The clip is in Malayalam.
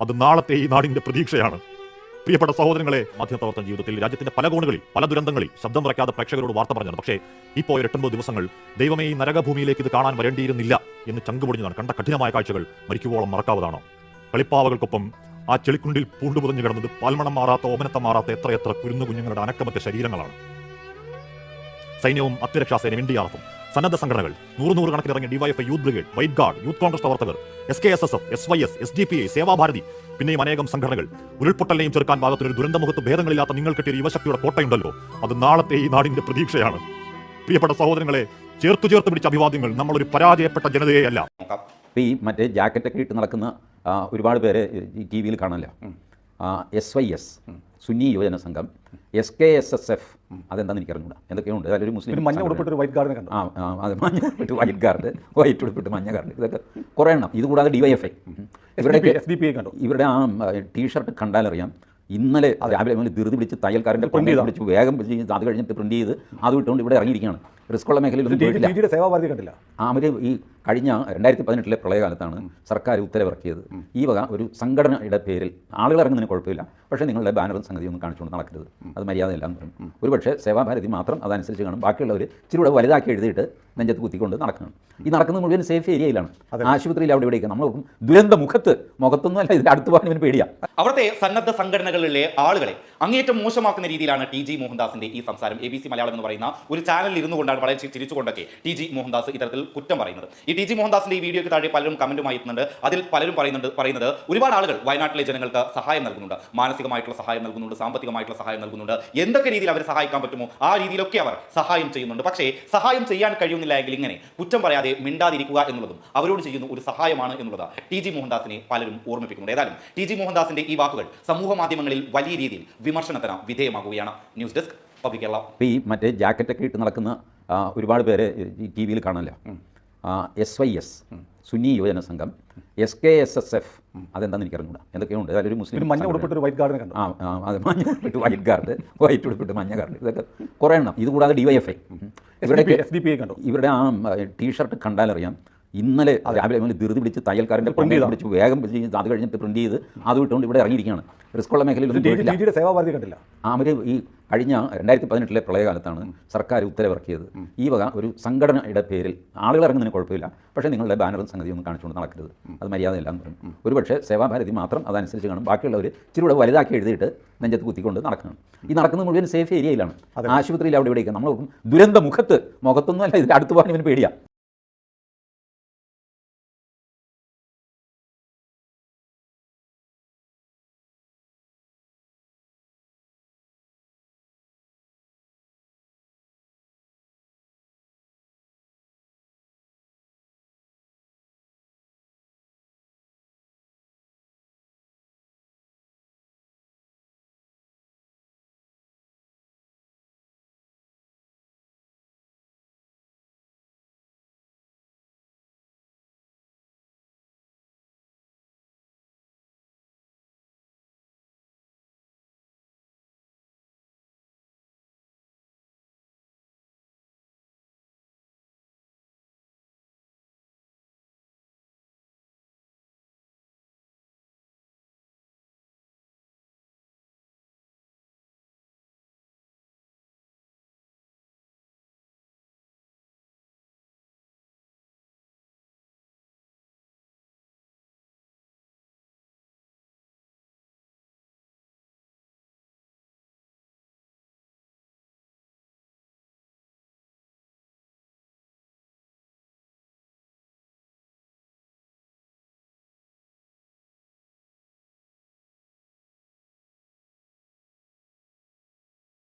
അത് നാളത്തെ ഈ നാടിന്റെ പ്രതീക്ഷയാണ്. പ്രിയപ്പെട്ട സഹോദരങ്ങളെ മാധ്യമ പ്രവർത്തന ജീവിതത്തിൽ രാജ്യത്തിന്റെ പല കോണുകളിൽ പല ദുരന്തങ്ങളിൽ ശബ്ദം വയ്ക്കാതെ പ്രേക്ഷകരോട് വാർത്ത പറഞ്ഞത് പക്ഷേ ഇപ്പോൾ എട്ടൊമ്പത് ദിവസങ്ങൾ ദൈവമേ ഈ നരകഭൂമിയിലേക്ക് ഇത് കാണാൻ വരേണ്ടിയിരുന്നില്ല എന്ന് ചങ്കുപൊടിഞ്ഞതാണ്. കണ്ട കഠിനമായ കാഴ്ചകൾ മരിക്കുവോളം മറക്കാവതാണോ കളിപ്പാവകൾക്കൊപ്പം ആ ചെളിക്കുണ്ടിൽ പൂണ്ടുപുതഞ്ഞു കിടന്നത് പാൽമണം മാറാത്ത ഓമനത്തം മാറാത്ത എത്രയെത്ര കുരുന്നു കുഞ്ഞുങ്ങളുടെ അനക്കമറ്റ ശരീരങ്ങളാണ്. സൈന്യവും അത്യരക്ഷാസേനയും എൻ ഡി ആർ എഫും സന്നദ്ധ സംഘടനകൾ നൂറ് നൂറ് കണക്കിന് ഇറങ്ങിയ DYF youth brigade white guard youth Congress പ്രവർത്തകർ S K S S F S Y S S D P I Sevabharati പിന്നെയും അനേകം സംഘടനകൾ. ഉരുൾപൊട്ടലിനെയും ചെറുക്കാൻ ഭാഗത്തൊരു ദുരന്തമുഖത്ത് ഭേദങ്ങളില്ലാത്ത നിങ്ങൾ കെട്ടിയ ഒരു യുവശക്തിയുടെ കോട്ടയുണ്ടല്ലോ. അത് നാളത്തെ ഈ നാടിന്റെ പ്രതീക്ഷയാണ്. പ്രിയപ്പെട്ട സഹോദരങ്ങളെ ചേർത്തു ചേർത്ത് പിടിച്ച അഭിവാദ്യങ്ങൾ നമ്മളൊരു പരാജയപ്പെട്ട ജനതയെയല്ല നോക്കാം. ഈ മറ്റേ ജാക്കറ്റൊക്കെ ഇട്ട് നടക്കുന്ന ഒരുപാട് പേരെ ടി വിയിൽ കാണാമല്ലോ S Y S Sunni Yuvajana Sangham S K S S F അതെന്താണെന്ന് എനിക്ക് അറിഞ്ഞൂടാ എന്തൊക്കെയുണ്ട് അതിലൊരു മുസ്ലിം മഞ്ഞ. ഉടുപ്പിട്ട് ഒരു വൈറ്റ് ഗാർഡിനെ കണ്ടു? ആ അതെ മഞ്ഞ ഉടുപ്പിട്ട് വൈറ്റ് ഗാർഡ് വൈറ്റ് ഉടുപ്പിട്ട് മഞ്ഞ ഗാർഡ് ഇതൊക്കെ കുറേ എണ്ണം. ഇത് കൂടാതെ ഡി വൈ എഫ് ഐ ഇവരുടെ എസ് ഡി പി ഐ കണ്ടു? ഇവരുടെ ആ ടീഷർട്ട് കണ്ടാലറിയാം ഇന്നലെ രാവിലെ ധൃതി പിടിച്ച് തയ്യൽക്കാരന്റെ പ്രിന്റ് ചെയ്ത്? പിടിച്ച് വേഗം അത് കഴിഞ്ഞിട്ട് പ്രിന്റ് ചെയ്ത് അത് വിട്ടുകൊണ്ട് ഇവിടെ ഇറങ്ങിയിരിക്കുകയാണ്. റിസ്ക്കുള്ള മേഖലയിൽ ഒന്നും പോയിട്ടില്ല. സേവാഭാരതി കണ്ടില്ല? അവർ ഈ കഴിഞ്ഞ രണ്ടായിരത്തി പതിനെട്ടിലെ പ്രളയകാലത്താണ് സർക്കാർ ഉത്തരവിറക്കിയത്. ഈ വക ഒരു സംഘടനയുടെ പേരിൽ ആളുകൾ ഇറങ്ങുന്നതിന് കുഴപ്പമില്ല. പക്ഷേ നിങ്ങളുടെ ബാനറും സംഗതിയൊന്നും കാണിച്ചുകൊണ്ട് നടക്കരുത്. അത് മര്യാദയില്ല എന്ന് പറയും. ഒരു പക്ഷേ സേവാഭാരതി മാത്രം അതനുസരിച്ച് കാണും. ബാക്കിയുള്ളവർ ഇച്ചിരി കൂടെ വലുതാക്കി എഴുതിയിട്ട് നെഞ്ചത്ത് കുത്തിക്കൊണ്ട് നടക്കണം. ഈ നടക്കുന്നത് മുഴുവൻ സേഫ് ഏരിയയിലാണ്. ആശുപത്രിയിൽ അവിടെ ഇവിടെയൊക്കെ. നമ്മൾ ദുരന്ത മുഖത്ത് മുഖത്തൊന്നും അല്ല ഇതിന്റെ അടുത്ത് പോകാൻ ഇവന് പേടിയാണ് അവിടുത്തെ സന്നദ്ധ സംഘടനകളിലെ ആളുകളെ അങ്ങേറ്റം മോശമാക്കുന്ന രീതിയിലാണ് ടി ജി മോഹൻദാസിന്റെ ഈ സംസാരം. എ ബി സി മലയാളം എന്ന് പറയുന്ന ഒരു ചാനലിൽ ഇരുന്നു ചി- ചിരിച്ചുകൊണ്ടൊക്കെ ടി ജി മോഹൻദാസ് ഇത്തരത്തിൽ കുറ്റം പറയുന്നത്. ഈ ടി ജി മോഹൻദാസിന്റെ ഈ വീഡിയോയ്ക്ക് താഴെ പലരും കമന്റുമായി എത്തുന്നുണ്ട്. അതിൽ പലരും പറയുന്നുണ്ട് പറയുന്നത് ഒരുപാട് ആളുകൾ വയനാട്ടിലെ ജനങ്ങൾക്ക് സഹായം നൽകുന്നുണ്ട്. മാനസികമായിട്ടുള്ള സഹായം നൽകുന്നുണ്ട് സാമ്പത്തികമായിട്ടുള്ള സഹായം നൽകുന്നുണ്ട്. എന്തൊക്കെ രീതിയിൽ അവരെ സഹായിക്കാൻ പറ്റുമോ ആ രീതിയിലൊക്കെ അവർ സഹായം ചെയ്യുന്നുണ്ട്. പക്ഷേ സഹായം ചെയ്യാൻ കഴിയുന്നില്ല എങ്കിൽ ഇങ്ങനെ കുറ്റം പറയാതെ മിണ്ടാതിരിക്കുക എന്നുള്ളതും അവരോട് ചെയ്യുന്ന ഒരു സഹായമാണ് എന്നുള്ളത് ടി ജി മോഹൻദാസിനെ പലരും ഓർമ്മിപ്പിക്കുന്നുണ്ട്. ഏതായാലും ടി ജി മോഹൻദാസിന്റെ ഈ വാക്കുകൾ സമൂഹ മാധ്യമങ്ങളിൽ വലിയ രീതിയിൽ വിമർശനത്തിന് വിധേയമാകുകയാണ്. News desk public Kerala. ഈ മറ്റേ ജാക്കറ്റൊക്കെ ഇട്ട് നടക്കുന്ന ഒരുപാട് പേര് ഈ ടി വിയിൽ കാണില്ല S Y S Sunni Yuvajana Sangham. S K S S F അതെന്താണെന്ന് എനിക്ക് അറിഞ്ഞൂടാ എന്തൊക്കെയുണ്ട് അതിലൊരു മുസ്ലിം മഞ്ഞ ഉടുപ്പിട്ട് വൈറ്റ് ഗാർഡ് കണ്ടു? ആ അത് മഞ്ഞ ഉടുപ്പിട്ട് വൈറ്റ് ഗാർഡ് വൈറ്റ് ഉടുപ്പിട്ട് മഞ്ഞ ഗാർഡ് ഇതൊക്കെ കുറേ എണ്ണം. ഇത് കൂടാതെ ഡി വൈ എഫ് ഐ ഇവരുടെ എസ് ഡി പി ഐ കണ്ടു? ഇവരുടെ ആ ടീഷർട്ട് കണ്ടാലറിയാം. ഇന്നലെ രാവിലെ മുതൽ ധൃതി പിടിച്ച് തയ്യൽക്കാരന്റെ പ്രിന്റ്. പിടിച്ച് വേഗം പിടിച്ച് അത് കഴിഞ്ഞിട്ട് പ്രിന്റ് ചെയ്ത് അത് വിട്ടുകൊണ്ട് ഇവിടെ ഇറങ്ങിയിരിക്കുകയാണ്. റിസ്ക്കുള്ള മേഖലയിൽ സേവാഭാരതി കണ്ടില്ല? അവർ ഈ കഴിഞ്ഞ രണ്ടായിരത്തി പതിനെട്ടിലെ പ്രളയകാലത്താണ് സർക്കാർ ഉത്തരവിറക്കിയത്. ഈ വക ഒരു സംഘടനയുടെ പേരിൽ ആളുകൾ ഇറങ്ങുന്നതിന് കുഴപ്പമില്ല. പക്ഷേ നിങ്ങളുടെ ബാനറും സംഗതിയൊന്നും കാണിച്ചുകൊണ്ട് നടക്കരുത്. അത് മര്യാദയില്ല എന്ന് പറഞ്ഞു ഒരു പക്ഷേ സേവാഭാരതി മാത്രം അതനുസരിച്ച് കാണും. ബാക്കിയുള്ളവർ ഇച്ചിരി കൂടെ വലുതാക്കി എഴുതിയിട്ട് നെഞ്ചത്ത് കുത്തിക്കൊണ്ട് നടക്കണം. ഈ നടക്കുന്നത് മുഴുവൻ സേഫ് ഏരിയയിലാണ്. ആശുപത്രിയിൽ അവിടെ ഇവിടെയൊക്കെ. നമ്മൾ ദുരന്ത മുഖത്ത് മുഖത്തൊന്നും അല്ല ഇതിന്റെ അടുത്ത് പോകാൻ ഇവന് പേടിയാണ്